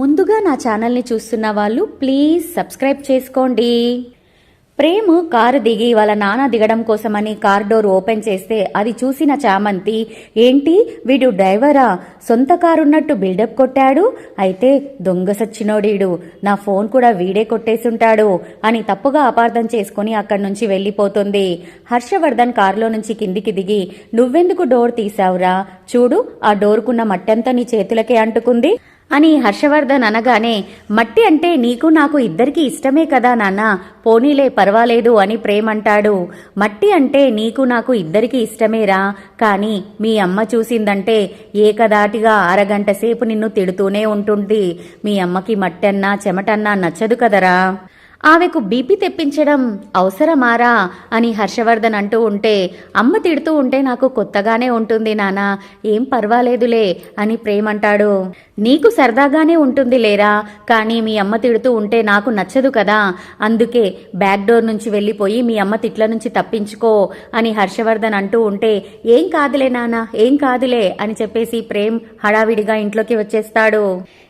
ముందుగా నా ఛానల్ని చూస్తున్న వాళ్ళు ప్లీజ్ సబ్స్క్రైబ్ చేసుకోండి. ప్రేమ్ కారు దిగి వాళ్ళ నాన్న దిగడం కోసమని కార్ డోర్ ఓపెన్ చేస్తే అది చూసిన చామంతి ఏంటి వీడు డ్రైవరా? సొంత కారున్నట్టు బిల్డప్ కొట్టాడు? అయితే దొంగ సచ్చినోడీడు. నా ఫోన్ కూడా వీడే కొట్టేసుంటాడు అని తప్పుగా అపార్థం చేసుకుని అక్కడి నుంచి వెళ్ళిపోతుంది. హర్షవర్ధన్ కారులో నుంచి కిందికి దిగి నువ్వెందుకు డోర్ తీసావురా చూడు ఆ డోర్కున్న మట్టంతా నీ చేతులకే అంటుకుంది. అని హర్షవర్ధన్ అనగానే మట్టి అంటే నీకు నాకు ఇద్దరికి ఇష్టమే కదా నాన్న పోనీలే పర్వాలేదు అని ప్రేమంటాడు. మట్టి అంటే నీకు నాకు ఇద్దరికి ఇష్టమేరా కానీ మీ అమ్మ చూసిందంటే ఏకదాటిగా అరగంట సేపు నిన్ను తిడుతూనే ఉంటుంది మీ అమ్మకి మట్టన్నా చెమటన్నా నచ్చదు కదరా. ఆమెకు బీపీ తెప్పించడం అవసరమారా అని హర్షవర్ధన్ అంటూ ఉంటే అమ్మ తిడుతూ ఉంటే నాకు కొత్తగానే ఉంటుంది నానా ఏం పర్వాలేదులే అని ప్రేమంటాడు. నీకు సరదాగానే ఉంటుంది లేరా కానీ మీ అమ్మ తిడుతూ ఉంటే నాకు నచ్చదు కదా అందుకే బ్యాక్ డోర్ నుంచి వెళ్ళిపోయి మీ అమ్మ తిట్ల నుంచి తప్పించుకో అని హర్షవర్ధన్ అంటూ ఉంటే ఏం కాదులే నానా ఏం కాదులే అని చెప్పేసి ప్రేమ్ హడావిడిగా ఇంట్లోకి వచ్చేస్తాడు.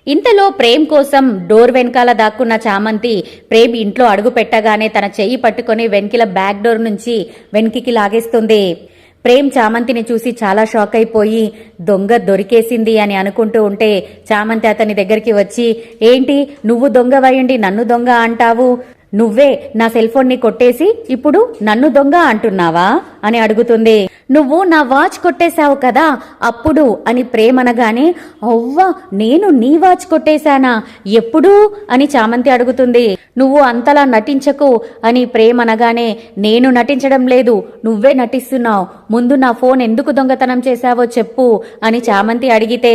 ఇంతలో ప్రేమ్ కోసం డోర్ వెనకాల దాక్కున్న చామంతి ప్రేమ్ ఇంట్లో అడుగు పెట్టగానే తన చెయ్యి పట్టుకొని వెనకిల బ్యాక్ డోర్ నుంచి వెనక్కి లాగేస్తుంది. ప్రేమ్ చామంతిని చూసి చాలా షాక్ అయిపోయి దొంగ దొరికేసింది అని అనుకుంటూ ఉంటే చామంతి అతని దగ్గరికి వచ్చి ఏంటి నువ్వు దొంగవయ్యండి నన్ను దొంగ అంటావు? నువ్వే నా సెల్ని కొట్టేసి ఇప్పుడు నన్ను దొంగ అంటున్నావా? అని అడుగుతుంది. నువ్వు నా వాచ్ కొట్టేశావు కదా అప్పుడు అని ప్రేమనగానే అవ్వా నేను నీ వాచ్ కొట్టేశానా? ఎప్పుడు? అని చామంతి అడుగుతుంది. నువ్వు అంతలా నటించకు అని ప్రేమనగానే నేను నటించడం లేదు నువ్వే నటిస్తున్నావు. ముందు నా ఫోన్ ఎందుకు దొంగతనం చేశావో చెప్పు అని చామంతి అడిగితే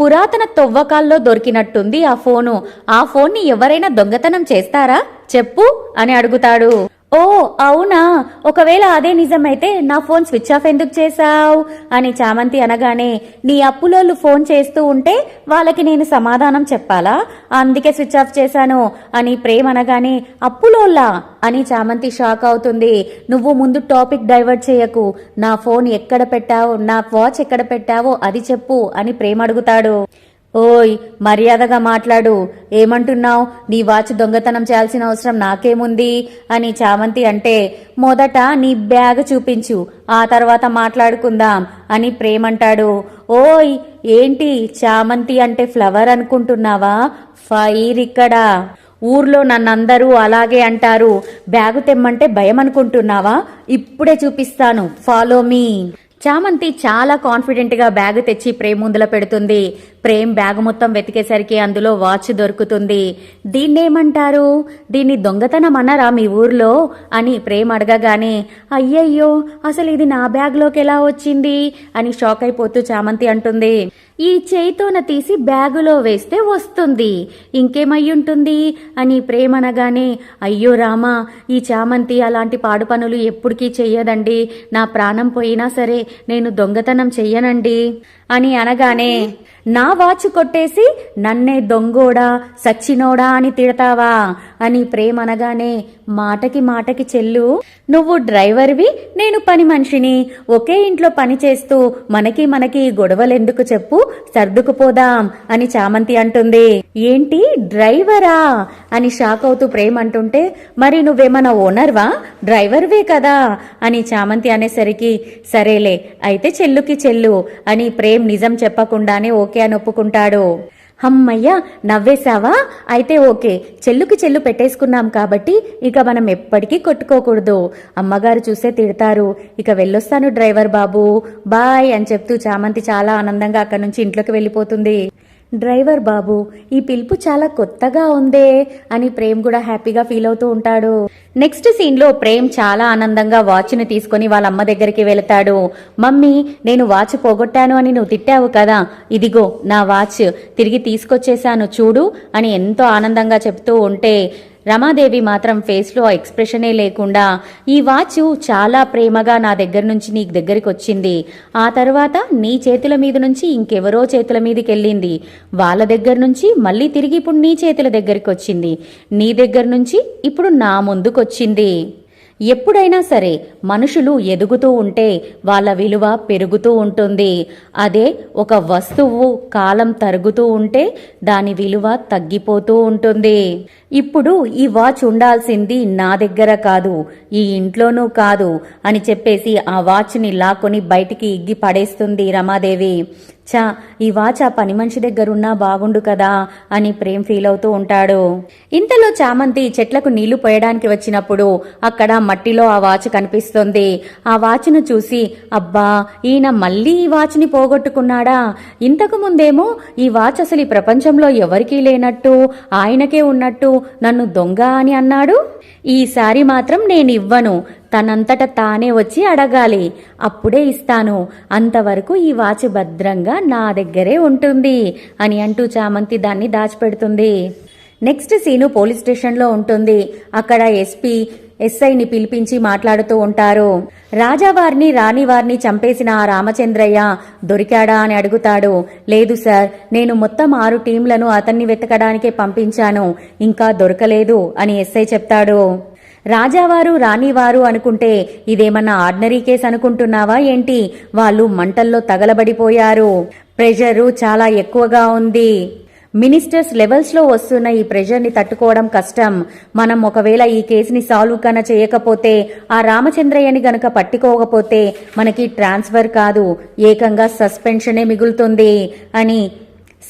పురాతన తొవ్వకాల్లో దొరికినట్టుంది ఆ ఫోను. ఆ ఫోన్ని ఎవరైనా దొంగతనం చేస్తారా? చెప్పు అని అడుగుతాడు. ఓ అవునా? ఒకవేళ అదే నిజమైతే నా ఫోన్ స్విచ్ ఆఫ్ ఎందుకు చేశావు? అని చామంతి అనగానే నీ అప్పులోళ్ళు ఫోన్ చేస్తూ ఉంటే వాళ్ళకి నేను సమాధానం చెప్పాలా? అందుకే స్విచ్ ఆఫ్ చేశాను. అని ప్రేమ్ అనగానే అప్పులోళ్ళా? అని చామంతి షాక్ అవుతుంది. నువ్వు ముందు టాపిక్ డైవర్ట్ చేయకు. నా ఫోన్ ఎక్కడ పెట్టావో? నా వాచ్ ఎక్కడ పెట్టావో అది చెప్పు అని ప్రేమ అడుగుతాడు. ఓయ్ మర్యాదగా మాట్లాడు. ఏమంటున్నావు? నీ వాచ్ దొంగతనం చేయాల్సిన అవసరం నాకేముంది? అని చామంతి అంటే మొదట నీ బ్యాగ్ చూపించు. ఆ తర్వాత మాట్లాడుకుందాం అని ప్రేమంటాడు. ఓయ్ ఏంటి చామంతి అంటే ఫ్లవర్ అనుకుంటున్నావా? ఫైర్ ఇక్కడ. ఊర్లో నన్నందరూ అలాగే అంటారు. బ్యాగు తెమ్మంటే భయం అనుకుంటున్నావా ఇప్పుడే చూపిస్తాను. Follow me. చామంతి చాలా కాన్ఫిడెంట్గా బ్యాగ్ తెచ్చి ప్రేమ్ ముందుల పెడుతుంది. ప్రేమ్ బ్యాగ్ మొత్తం వెతికేసరికి అందులో వాచ్ దొరుకుతుంది. దీన్నేమంటారు? దీన్ని దొంగతనం అన్నారా మీ ఊర్లో? అని ప్రేమ్ అడగగానే అయ్యయ్యో అసలు ఇది నా బ్యాగ్లోకి ఎలా వచ్చింది? అని షాక్ అయిపోతూ చామంతి అంటుంది. ఈ చేయితోన తీసి బ్యాగులో వేస్తే వస్తుంది. ఇంకేమయ్యుంటుంది? అని ప్రేమనగానే అయ్యో రామా ఈ చామంతి అలాంటి పాడు పనులు ఎప్పటికీ చెయ్యదండి. నా ప్రాణం పోయినా సరే నేను దొంగతనం చెయ్యనండి. అని అనగానే నా వాచ్ కొట్టేసి నన్నే దొంగోడా సచ్చినోడా అని తిడతావా? అని ప్రేమ అనగానే మాటకి మాటకి చెల్లు నువ్వు డ్రైవర్వి నేను పని మనిషిని. ఒకే ఇంట్లో పని చేస్తూ మనకి మనకి గొడవలెందుకు చెప్పు? సర్దుకుపోదాం అని చామంతి అంటుంది. ఏంటి? డ్రైవరా? అని షాక్ అవుతూ ప్రేమ అంటుంటే మరి నువ్వేమన్నా ఓనర్వా? డ్రైవర్వే కదా? అని చామంతి అనేసరికి సరేలే అయితే చెల్లుకి చెల్లు అని ప్రేమ్ నిజం చెప్పకుండానే ఓకే అని ఒప్పుకుంటాడు. హమ్మయ్య నవ్వేశావా? అయితే ఓకే చెల్లుకి చెల్లు పెట్టేసుకున్నాం కాబట్టి ఇక మనం ఎప్పటికీ కొట్టుకోకూడదు. అమ్మగారు చూసే తిడతారు. ఇక వెళ్ళొస్తాను డ్రైవర్ బాబు. బాయ్ అని చెప్తూ చామంతి చాలా ఆనందంగా అక్కడి నుంచి ఇంట్లోకి వెళ్ళిపోతుంది. డ్రైవర్ బాబు ఈ పిలుపు చాలా కొత్తగా ఉందే అని ప్రేమ్ కూడా హ్యాపీగా ఫీల్ అవుతూ ఉంటాడు. నెక్స్ట్ సీన్లో ప్రేమ్ చాలా ఆనందంగా వాచ్ని తీసుకుని వాళ్ళ అమ్మ దగ్గరికి వెళతాడు. మమ్మీ నేను వాచ్ పోగొట్టాను అని నువ్వు తిట్టావు కదా. ఇదిగో నా వాచ్. తిరిగి తీసుకొచ్చేశాను చూడు అని ఎంతో ఆనందంగా చెప్తూ ఉంటే రమాదేవి మాత్రం ఫేస్లో ఆ ఎక్స్ప్రెషనే లేకుండా ఈ వాచ్ చాలా ప్రేమగా నా దగ్గర నుంచి నీ దగ్గరికి వచ్చింది. ఆ తర్వాత నీ చేతుల మీద నుంచి ఇంకెవరో చేతుల మీదకి వెళ్ళింది. వాళ్ళ దగ్గర నుంచి మళ్ళీ తిరిగి ఇప్పుడు నీ చేతుల దగ్గరికి వచ్చింది. నీ దగ్గర నుంచి ఇప్పుడు నా ముందుకొచ్చింది. ఎప్పుడైనా సరే మనుషులు ఎదుగుతూ ఉంటే వాళ్ళ విలువ పెరుగుతూ ఉంటుంది. అదే ఒక వస్తువు కాలం తరుగుతూ ఉంటే దాని విలువ తగ్గిపోతూ ఉంటుంది. ఇప్పుడు ఈ వాచ్ ఉండాల్సింది నా దగ్గర కాదు ఈ ఇంట్లోనూ కాదు అని చెప్పేసి ఆ వాచ్ని లాక్కొని బయటికి ఇగ్గి పడేస్తుంది రమాదేవి. చా ఈ వాచ్ ఆ పని మనిషి దగ్గరున్నా బాగుండు కదా అని ప్రేమ్ ఫీల్ అవుతూ ఉంటాడు. ఇంతలో చామంతి చెట్లకు నీళ్ళు పోయడానికి వచ్చినప్పుడు అక్కడ మట్టిలో ఆ వాచ్ కనిపిస్తుంది. ఆ వాచ్ను చూసి అబ్బా ఈయన మళ్ళీ ఈ వాచ్ని పోగొట్టుకున్నాడా? ఇంతకు ముందేమో ఈ వాచ్ అసలు ఈ ప్రపంచంలో ఎవరికీ లేనట్టు ఆయనకే ఉన్నట్టు నన్ను దొంగ అని అన్నాడు? ఈసారి మాత్రం నేను ఇవ్వను. తనంతట తానే వచ్చి అడగాలి. అప్పుడే ఇస్తాను. అంతవరకు ఈ వాచ్ భద్రంగా నా దగ్గరే ఉంటుంది అని అంటూ చామంతి దాన్ని దాచిపెడుతుంది. నెక్స్ట్ సీను పోలీస్ స్టేషన్లో ఉంటుంది. అక్కడ ఎస్పీ ఎస్ఐని పిలిపించి మాట్లాడుతూ ఉంటారు. రాజావారిని రాణివారిని చంపేసిన ఆ రామచంద్రయ్య దొరికాడా అని అడుగుతాడు. లేదు సార్ నేను మొత్తం ఆరు టీంలను అతన్ని వెతకడానికే పంపించాను. ఇంకా దొరకలేదు అని ఎస్ఐ చెప్తాడు. రాజావారు రాణివారు అనుకుంటే ఇదేమన్నా ఆర్డినరీ కేసు అనుకుంటున్నావా ఏంటి? వాళ్ళు మంటల్లో తగలబడిపోయారు. ప్రెషరు చాలా ఎక్కువగా ఉంది. మినిస్టర్స్ లెవెల్స్లో వస్తున్న ఈ ప్రెషర్ని తట్టుకోవడం కష్టం. మనం ఒకవేళ ఈ కేసుని సాల్వ్ కన చేయకపోతే ఆ రామచంద్రయ్యని గనక పట్టుకోకపోతే మనకి ట్రాన్స్ఫర్ కాదు. ఏకంగా సస్పెన్షనే మిగులుతుంది అని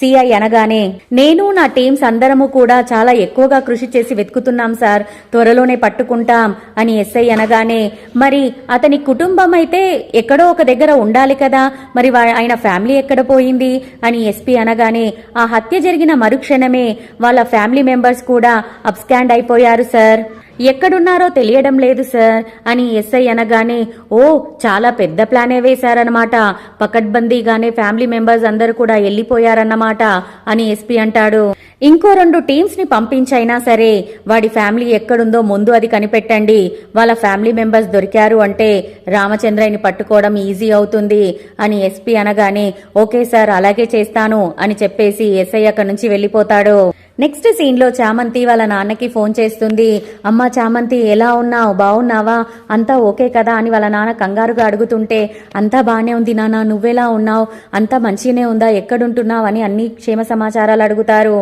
సిఐ అనగానే నేను నా టీమ్స్ అందరము కూడా చాలా ఎక్కువగా కృషి చేసి వెతుకుతున్నాం సార్. త్వరలోనే పట్టుకుంటాం అని ఎస్ఐ అనగానే మరి అతని కుటుంబం అయితే ఎక్కడో ఒక దగ్గర ఉండాలి కదా. మరి వా- ఆయన ఫ్యామిలీ ఎక్కడ పోయింది? అని ఎస్పీ అనగానే ఆ హత్య జరిగిన మరుక్షణమే వాళ్ళ ఫ్యామిలీ మెంబర్స్ కూడా అబ్స్కాండ్ అయిపోయారు సార్. ఎక్కడున్నారో తెలియడం లేదు సార్ అని ఎస్ఐ అనగానే ఓ చాలా పెద్ద ప్లానే వేశారనమాట పకడ్బందీగానే ఫ్యామిలీ మెంబర్స్ అందరూ కూడా వెళ్ళిపోయారన్నమాట అని ఎస్పీ అంటాడు. ఇంకో రెండు టీమ్స్ని పంపించైనా సరే వాడి ఫ్యామిలీ ఎక్కడుందో ముందు అది కనిపెట్టండి. వాళ్ళ ఫ్యామిలీ మెంబర్స్ దొరికారు అంటే రామచంద్రయ్యని పట్టుకోవడం ఈజీ అవుతుంది అని ఎస్పీ అనగానే ఓకే సార్ అలాగే చేస్తాను అని చెప్పేసి ఎస్ఐ అక్కడి నుంచి వెళ్ళిపోతాడు. నెక్స్ట్ సీన్లో చామంతి వాళ్ళ నాన్నకి ఫోన్ చేస్తుంది. అమ్మ చామంతి ఎలా ఉన్నావు? బాగున్నావా? అంతా ఓకే కదా? అని వాళ్ళ నాన్న కంగారుగా అడుగుతుంటే అంతా బాగానే ఉంది నాన్న నువ్వెలా ఉన్నావు? అంతా మంచిగానే ఉందా? ఎక్కడుంటున్నావు? అని అన్ని క్షేమ సమాచారాలు అడుగుతారు.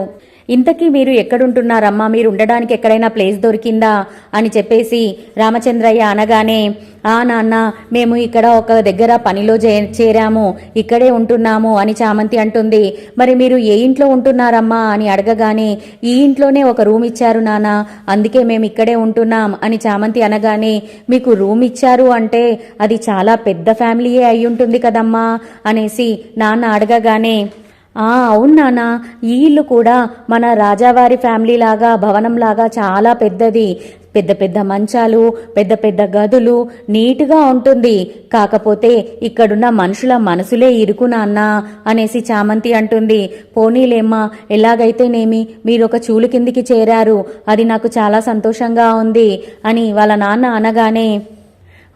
ఇంతకీ మీరు ఎక్కడుంటున్నారమ్మా? మీరు ఉండడానికి ఎక్కడైనా ప్లేస్ దొరికిందా? అని చెప్పేసి రామచంద్రయ్య అనగానే ఆ నాన్న మేము ఇక్కడ ఒక దగ్గర పనిలో చే- చేరాము. ఇక్కడే ఉంటున్నాము అని చామంతి అంటుంది. మరి మీరు ఏ ఇంట్లో ఉంటున్నారమ్మా? అని అడగగానే ఈ ఇంట్లోనే ఒక రూమ్ ఇచ్చారు నాన్న. అందుకే మేము ఇక్కడే ఉంటున్నాం అని చామంతి అనగానే మీకు రూమ్ ఇచ్చారు అంటే అది చాలా పెద్ద ఫ్యామిలీయే అయి ఉంటుంది కదమ్మా? అనేసి నాన్న అడగగానే ఆ అవును నానా ఈ ఇల్లు కూడా మన రాజావారి ఫ్యామిలీ లాగా భవనం లాగా చాలా పెద్దది. పెద్ద పెద్ద మంచాలు పెద్ద పెద్ద గదులు నీట్గా ఉంటుంది. కాకపోతే ఇక్కడున్న మనుషుల మనసులే ఇరుకు నాన్న అనేసి చామంతి అంటుంది. పోనీలేమ్మా ఎలాగైతేనేమి? మీరు ఒక చూలు కిందికి చేరారు. అది నాకు చాలా సంతోషంగా ఉంది అని వాళ్ళ నాన్న అనగానే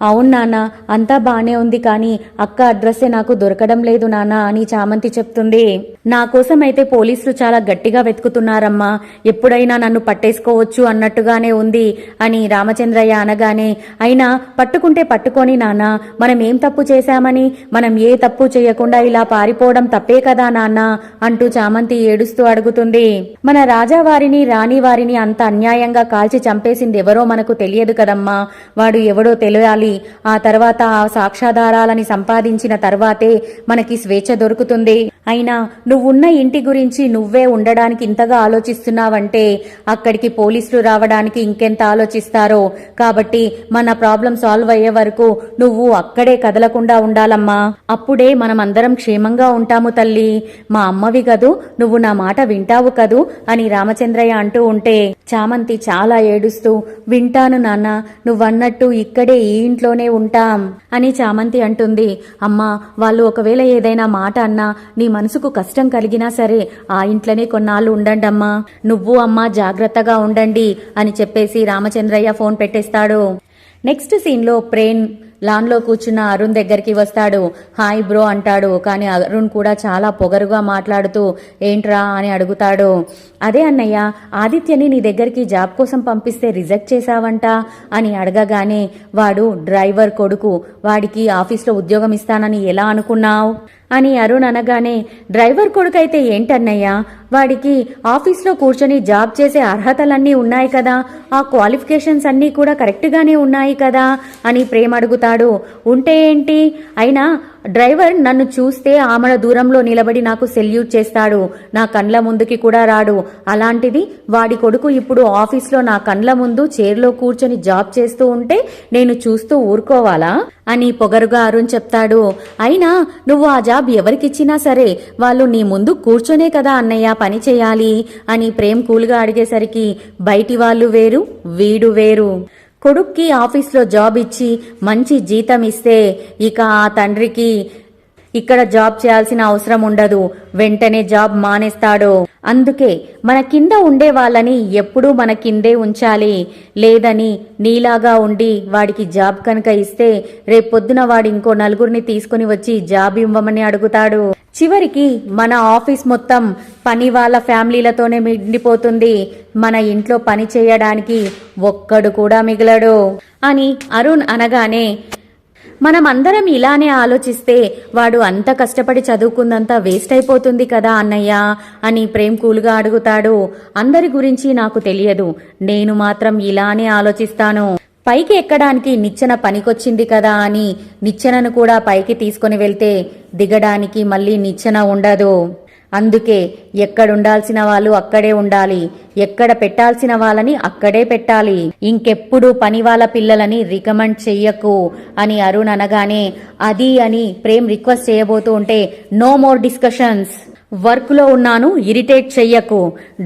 అవును నాన్న అంతా బానే ఉంది కానీ అక్క అడ్రస్సే నాకు దొరకడం లేదు నాన్న అని చామంతి చెప్తుంది నా కోసం అయితే పోలీసులు చాలా గట్టిగా వెతుకుతున్నారమ్మా. ఎప్పుడైనా నన్ను పట్టేసుకోవచ్చు అన్నట్టుగానే ఉంది అని రామచంద్రయ్య అనగానే అయినా పట్టుకుంటే పట్టుకొని నాన్న మనం ఏం తప్పు చేశామని మనం ఏ తప్పు చేయకుండా ఇలా పారిపోవడం తప్పే కదా నాన్న అంటూ చామంతి ఏడుస్తూ అడుగుతుంది మన రాజావారిని రాణి వారిని అంత అన్యాయంగా కాల్చి చంపేసింది ఎవరో మనకు తెలియదు కదమ్మా. వాడు ఎవడో తెలియాలి ఆ తర్వాత ఆ సాక్ష్యాధారాలని సంపాదించిన తర్వాతే మనకి స్వేచ్ఛ దొరుకుతుంది. అయినా నువ్వున్న ఇంటి గురించి నువ్వే ఉండడానికి ఇంతగా ఆలోచిస్తున్నావంటే అక్కడికి పోలీసులు రావడానికి ఇంకెంత ఆలోచిస్తారో? కాబట్టి మన ప్రాబ్లం సాల్వ్ అయ్యే వరకు నువ్వు అక్కడే కదలకుండా ఉండాలమ్మా. అప్పుడే మనం అందరం క్షేమంగా ఉంటాము తల్లి. మా అమ్మవి కదూ నువ్వు నా మాట వింటావు కదూ అని రామచంద్రయ్య అంటూ ఉంటే చామంతి చాలా ఏడుస్తూ వింటాను నాన్న నువ్వన్నట్టు ఇక్కడే ఈ ఇంట్లోనే ఉంటాం అని చామంతి అంటుంది. అమ్మా వాళ్ళు ఒకవేళ ఏదైనా మాట అన్నా నీ మనసుకు కష్టం కలిగినా సరే ఆ ఇంట్లోనే కొన్నాళ్ళు ఉండండమ్మా. నువ్వు అమ్మా జాగ్రత్తగా ఉండండి అని చెప్పేసి రామచంద్రయ్య ఫోన్ పెట్టేస్తాడు. నెక్స్ట్ సీన్లో ప్రేమ్ లాన్లో కూర్చున్న అరుణ్ దగ్గరికి వస్తాడు. హాయ్ బ్రో అంటాడు. కానీ అరుణ్ కూడా చాలా పొగరుగా మాట్లాడుతూ ఏంట్రా? అని అడుగుతాడు. అదే అన్నయ్య ఆదిత్యని నీ దగ్గరికి జాబ్ కోసం పంపిస్తే రిజెక్ట్ చేశావంట? అని అడగగానే వాడు డ్రైవర్ కొడుకు. వాడికి ఆఫీస్లో ఉద్యోగం ఇస్తానని ఎలా అనుకున్నావు? అని అరుణ్ అనగానే డ్రైవర్ కొడుకైతే ఏంటన్నయ్యా? వాడికి ఆఫీస్లో కూర్చొని జాబ్ చేసే అర్హతలన్నీ ఉన్నాయి కదా. ఆ క్వాలిఫికేషన్స్ అన్నీ కూడా కరెక్ట్గానే ఉన్నాయి కదా అని ప్రేమ అడుగుతాడు. ఉంటే ఏంటి? అయినా డ్రైవర్ నన్ను చూస్తే ఆమడ దూరంలో నిలబడి నాకు సెల్యూట్ చేస్తాడు. నా కండ్ల ముందుకి కూడా రాడు. అలాంటిది వాడి కొడుకు ఇప్పుడు ఆఫీస్లో నా కండ్ల ముందు చైర్లో కూర్చొని జాబ్ చేస్తూ ఉంటే నేను చూస్తూ ఊరుకోవాలా? అని పొగరుగా అరుణ్ చెప్తాడు. అయినా నువ్వు ఆ జాబ్ ఎవరికిచ్చినా సరే వాళ్ళు నీ ముందు కూర్చొనే కదా అన్నయ్య పని చేయాలి అని ప్రేమ్ కూల్గా అడిగేసరికి బయటి వాళ్ళు వేరు వీడు వేరు. కొడుక్కి ఆఫీస్లో జాబ్ ఇచ్చి మంచి జీతం ఇస్తే ఇక ఆ తండ్రికి ఇక్కడ జాబ్ చేయాల్సిన అవసరం ఉండదు. వెంటనే జాబ్ మానేస్తాడు. అందుకే మన కింద ఉండే వాళ్ళని ఎప్పుడూ మన కిందే ఉంచాలి. లేదని నీలాగా ఉండి వాడికి జాబ్ కనుక ఇస్తే రేపొద్దున వాడు ఇంకో నలుగురిని తీసుకుని వచ్చి జాబ్ ఇవ్వమని అడుగుతాడు. చివరికి మన ఆఫీస్ మొత్తం పని వాళ్ళ ఫ్యామిలీలతోనే మిండిపోతుంది. మన ఇంట్లో పని చేయడానికి ఒక్కడు కూడా మిగలడు. అని అరుణ్ అనగానే మనం అందరం ఇలానే ఆలోచిస్తే వాడు అంత కష్టపడి చదువుకుందంతా వేస్ట్ అయిపోతుంది కదా అన్నయ్య అని ప్రేమ్ కూల్గా అడుగుతాడు. అందరి గురించి నాకు తెలియదు. నేను మాత్రం ఇలానే ఆలోచిస్తాను. పైకి ఎక్కడానికి నిచ్చెన పనికొచ్చింది కదా అని నిచ్చెనను కూడా పైకి తీసుకొని వెళ్తే దిగడానికి మళ్ళీ నిచ్చెన ఉండదు. అందుకే ఎక్కడుండాల్సిన వాళ్ళు అక్కడే ఉండాలి ఎక్కడ పెట్టాల్సిన వాళ్ళని అక్కడే పెట్టాలి. ఇంకెప్పుడు పని వాళ్ళ పిల్లలని రికమెండ్ చెయ్యకు అని అరుణ్ అనగానే అది అని ప్రేమ్ రిక్వెస్ట్ చేయబోతూ ఉంటే నో మోర్ డిస్కషన్స్. వర్క్లో ఉన్నాను ఇరిటేట్ చెయ్యకు.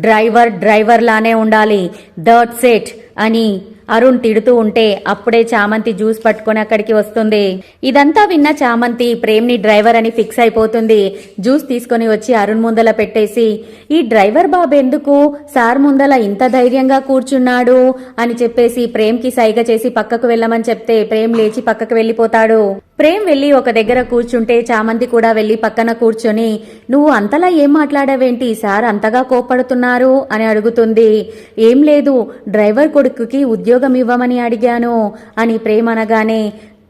డ్రైవర్ డ్రైవర్ లానే ఉండాలి. దట్ సెట్ అని అరుణ్ తిడుతూ ఉంటే అప్పుడే చామంతి జ్యూస్ పట్టుకొని అక్కడికి వస్తుంది. ఇదంతా విన్న చామంతి ప్రేమ్ని డ్రైవర్ అని ఫిక్స్ అయిపోతుంది. జ్యూస్ తీసుకొని వచ్చి అరుణ్ ముందల పెట్టేసి ఈ డ్రైవర్ బాబు ఎందుకు? సార్ ముందల ఇంత ధైర్యంగా కూర్చున్నాడు? అని చెప్పేసి ప్రేమ్కి సైగ చేసి పక్కకు వెళ్ళమని చెప్తే ప్రేమ్ లేచి పక్కకు వెళ్ళిపోతాడు. ప్రేమ్ వెళ్ళి ఒక దగ్గర కూర్చుంటే చామంతి కూడా వెళ్ళి పక్కన కూర్చొని నువ్వు అంతలా ఏం మాట్లాడావేంటి? సార్ అంతగా కోప్పడుతున్నారు అని అడుగుతుంది. ఏం లేదు డ్రైవర్ కొడుకుకి ఉద్యోగం ఇవ్వమని అడిగాను అని ప్రేమ్ అనగానే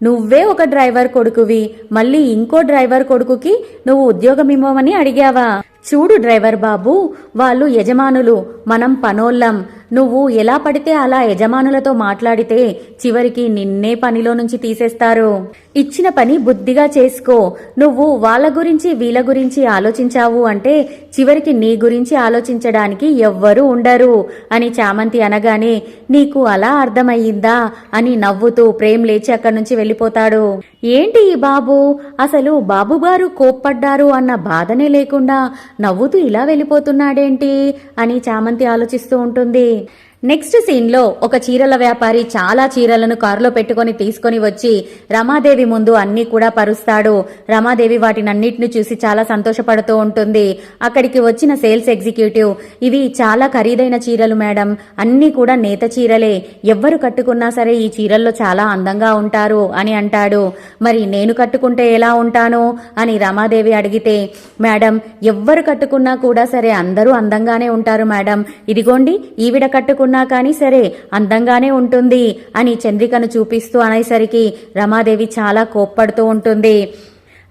నువ్వే ఒక డ్రైవర్ కొడుకువి మళ్ళీ ఇంకో డ్రైవర్ కొడుకుకి నువ్వు ఉద్యోగం ఇవ్వమని అడిగావా? చూడు డ్రైవర్ బాబు వాళ్ళు యజమానులు. మనం పనోళ్ళం. నువ్వు ఎలా పడితే అలా యజమానులతో మాట్లాడితే చివరికి నిన్నే పనిలో నుంచి తీసేస్తారు. ఇచ్చిన పని బుద్ధిగా చేసుకో. నువ్వు వాళ్ళ గురించి వీళ్ళ గురించి ఆలోచించావు అంటే చివరికి నీ గురించి ఆలోచించడానికి ఎవ్వరూ ఉండరు అని చామంతి అనగానే నీకు అలా అర్థమయ్యిందా అని నవ్వుతూ ప్రేమ్ లేచి అక్కడి నుంచి వెళ్ళిపోతాడు. ఏంటి ఈ బాబు? అసలు బాబుగారు కోప్పడ్డారు అన్న బాధనే లేకుండా నవ్వుతూ ఇలా వెళ్ళిపోతున్నాడేంటి? అని చామంతి ఆలోచిస్తూ ఉంటుంది. నెక్స్ట్ సీన్లో ఒక చీరల వ్యాపారి చాలా చీరలను కారులో పెట్టుకొని తీసుకొని వచ్చి రమాదేవి ముందు అన్నీ కూడా పరుస్తాడు. రమాదేవి వాటినన్నిటిని చూసి చాలా సంతోషపడుతూ ఉంటుంది. అక్కడికి వచ్చిన సేల్స్ ఎగ్జిక్యూటివ్ ఇవి చాలా ఖరీదైన చీరలు మేడం. అన్నీ కూడా నేత చీరలే. ఎవ్వరు కట్టుకున్నా సరే ఈ చీరల్లో చాలా అందంగా ఉంటారు అని అంటాడు. మరి నేను కట్టుకుంటే ఎలా ఉంటాను అని రమాదేవి అడిగితే మేడం ఎవ్వరు కట్టుకున్నా కూడా సరే అందరూ అందంగానే ఉంటారు మేడం. ఇదిగోండి ఈవిడ కట్టుకు కానీ సరే అందంగానే ఉంటుంది అని చంద్రికను చూపిస్తూ అనేసరికి రమాదేవి చాలా కోప్పడుతూ ఉంటుంది.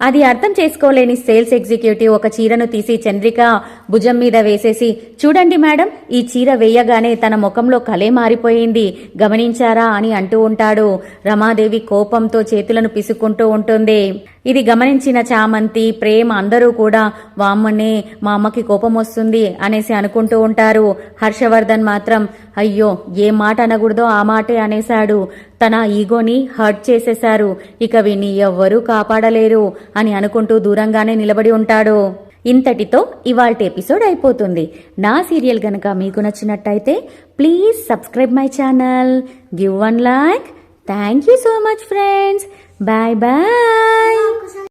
అది అర్థం చేసుకోలేని సేల్స్ ఎగ్జిక్యూటివ్ ఒక చీరను తీసి చంద్రిక భుజం మీద వేసేసి చూడండి మేడం ఈ చీర వేయగానే తన ముఖంలో కలే మారిపోయింది గమనించారా? అని అంటూ ఉంటాడు. రమాదేవి కోపంతో చేతులను పిసుక్కుంటూ ఉంటుంది. ఇది గమనించిన చామంతి ప్రేమ అందరూ కూడా వామ్మనే మా అమ్మకి కోపం వస్తుంది అనేసి అనుకుంటూ ఉంటారు. హర్షవర్ధన్ మాత్రం అయ్యో ఏ మాట అనకూడదో ఆ మాటే అనేశాడు. తన ఈగోని హర్ట్ చేసేశారు. ఇక విని ఎవ్వరూ కాపాడలేరు అని అనుకుంటూ దూరంగానే నిలబడి ఉంటాడు. ఇంతటితో ఇవాల్టి ఎపిసోడ్ అయిపోతుంది. నా సీరియల్ గనక మీకు నచ్చినట్టయితే please subscribe my channel. Give one like. Thank you so much friends. Bye bye